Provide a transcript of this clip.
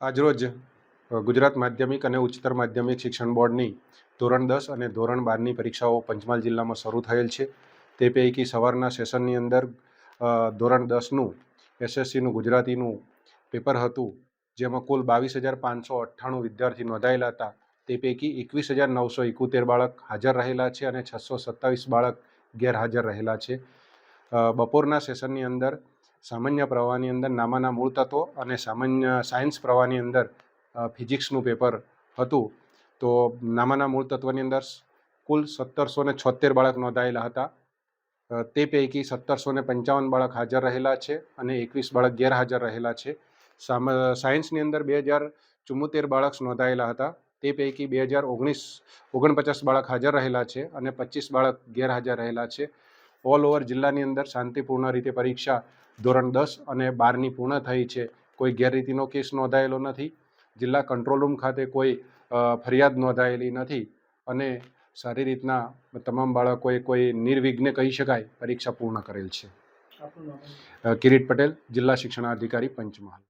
આજરોજ ગુજરાત માધ્યમિક અને ઉચ્ચતર માધ્યમિક શિક્ષણ બોર્ડની ધોરણ દસ અને ધોરણ બારની પરીક્ષાઓ પંચમહાલ જિલ્લામાં શરૂ થયેલ છે. તે પૈકી સવારના સેશનની અંદર ધોરણ દસનું, એસએસસીનું, ગુજરાતીનું પેપર હતું, જેમાં કુલ બાવીસ હજાર પાંચસો અઠ્ઠાણું વિદ્યાર્થી નોંધાયેલા હતા. તે પૈકી એકવીસ હજાર નવસો એકોતેર બાળક હાજર રહેલા છે અને છસો સત્તાવીસ બાળક ગેરહાજર રહેલા છે. બપોરના સેશનની અંદર સામાન્ય પ્રવાહની અંદર નામાના મૂળ તત્વો અને સામાન્ય સાયન્સ પ્રવાહની અંદર ફિઝિક્સનું પેપર હતું. તો નામાના મૂળ તત્વની અંદર કુલ સત્તરસો ને છોતેર બાળક નોંધાયેલા હતા. તે પૈકી સત્તરસો ને પંચાવન બાળક હાજર રહેલા છે અને એકવીસ બાળક ગેરહાજર રહેલા છે. સાયન્સની અંદર બે હજાર ચુમ્મોતેર બાળક નોંધાયેલા હતા. તે પૈકી બે હજાર ઓગણીસ, ઓગણપચાસ બાળક હાજર રહેલા છે અને પચીસ બાળક ગેરહાજર રહેલા છે. ઓલ ઓવર જિલ્લાની અંદર શાંતિપૂર્ણ રીતે પરીક્ષા ધોરણ દસ અને બારની પૂર્ણ થઈ છે. કોઈ ગેરરીતિનો કેસ નોંધાયેલો નથી. જિલ્લા કંટ્રોલ રૂમ ખાતે કોઈ ફરિયાદ નોંધાયેલી નથી અને સારી રીતના તમામ બાળકોએ કોઈ નિર્વિઘ્ને કહી શકાય પરીક્ષા પૂર્ણ કરેલ છે. કિરીટ પટેલ જિલ્લા શિક્ષણાધિકારી પંચમહાલ.